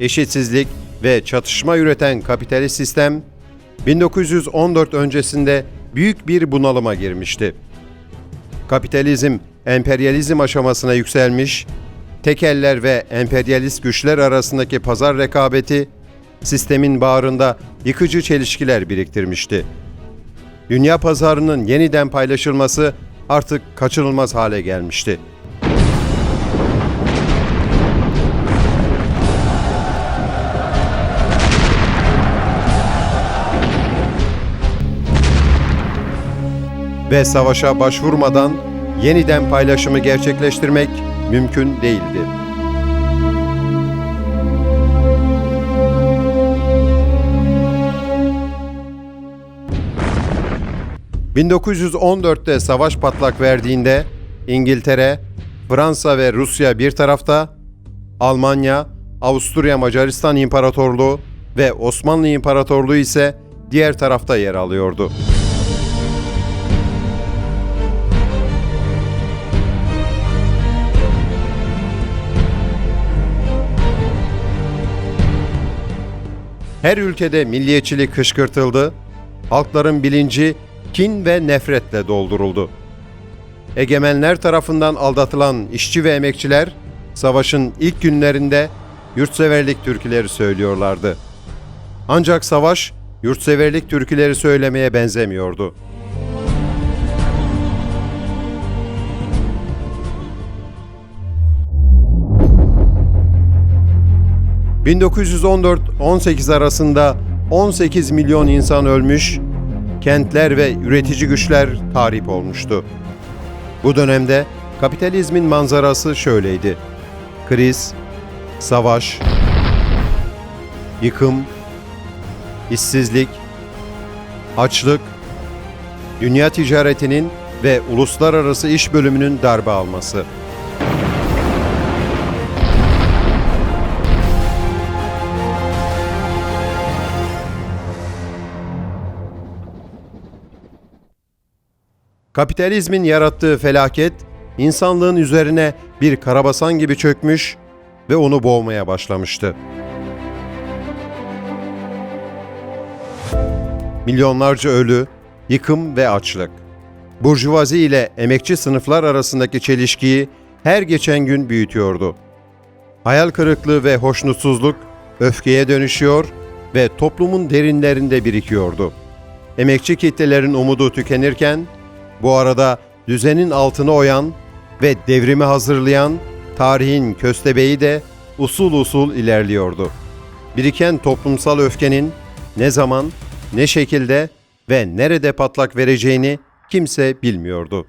eşitsizlik ve çatışma üreten kapitalist sistem 1914 öncesinde büyük bir bunalıma girmişti. Kapitalizm emperyalizm aşamasına yükselmiş, tekeller ve emperyalist güçler arasındaki pazar rekabeti sistemin bağrında yıkıcı çelişkiler biriktirmişti. Dünya pazarının yeniden paylaşılması artık kaçınılmaz hale gelmişti. Ve savaşa başvurmadan yeniden paylaşımı gerçekleştirmek mümkün değildi. ...1914'te savaş patlak verdiğinde... ...İngiltere, Fransa ve Rusya bir tarafta... ...Almanya, Avusturya Macaristan İmparatorluğu... ...ve Osmanlı İmparatorluğu ise... ...diğer tarafta yer alıyordu. Her ülkede milliyetçilik kışkırtıldı, halkların bilinci kin ve nefretle dolduruldu. Egemenler tarafından aldatılan işçi ve emekçiler, savaşın ilk günlerinde yurtseverlik türküleri söylüyorlardı. Ancak savaş, yurtseverlik türküleri söylemeye benzemiyordu. ...1914-18 arasında 18 milyon insan ölmüş, kentler ve üretici güçler tahrip olmuştu. Bu dönemde kapitalizmin manzarası şöyleydi. Kriz, savaş, yıkım, işsizlik, açlık, dünya ticaretinin ve uluslararası iş bölümünün darbe alması. Kapitalizmin yarattığı felaket, insanlığın üzerine bir karabasan gibi çökmüş ve onu boğmaya başlamıştı. Milyonlarca ölü, yıkım ve açlık. Burjuvazi ile emekçi sınıflar arasındaki çelişkiyi her geçen gün büyütüyordu. Hayal kırıklığı ve hoşnutsuzluk öfkeye dönüşüyor ve toplumun derinlerinde birikiyordu. Emekçi kitlelerin umudu tükenirken bu arada düzenin altını oyan ve devrimi hazırlayan tarihin köstebeği de usul usul ilerliyordu. Biriken toplumsal öfkenin ne zaman, ne şekilde ve nerede patlak vereceğini kimse bilmiyordu.